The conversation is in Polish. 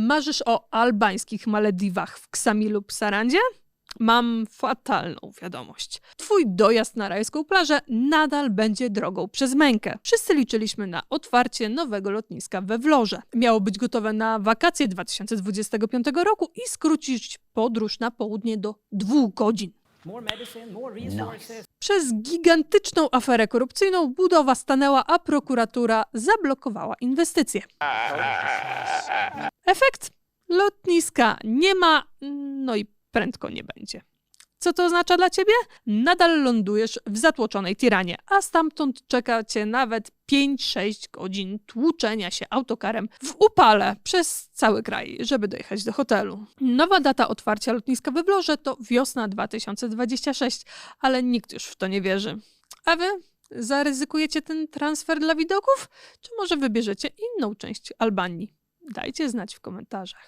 Marzysz o albańskich Malediwach w Ksami lub Sarandzie? Mam fatalną wiadomość. Twój dojazd na rajską plażę nadal będzie drogą przez mękę. Wszyscy liczyliśmy na otwarcie nowego lotniska we Wlorze. Miało być gotowe na wakacje 2025 roku i skrócić podróż na południe do dwóch godzin. More medicine, more resources. Przez gigantyczną aferę korupcyjną budowa stanęła, a prokuratura zablokowała inwestycje. Efekt? Lotniska nie ma, no i prędko nie będzie. Co to oznacza dla ciebie? Nadal lądujesz w zatłoczonej tiranie, a stamtąd czeka cię nawet 5-6 godzin tłuczenia się autokarem w upale przez cały kraj, żeby dojechać do hotelu. Nowa data otwarcia lotniska we Wlorze to wiosna 2026, ale nikt już w to nie wierzy. A wy? Zaryzykujecie ten transfer dla widoków? Czy może wybierzecie inną część Albanii? Dajcie znać w komentarzach.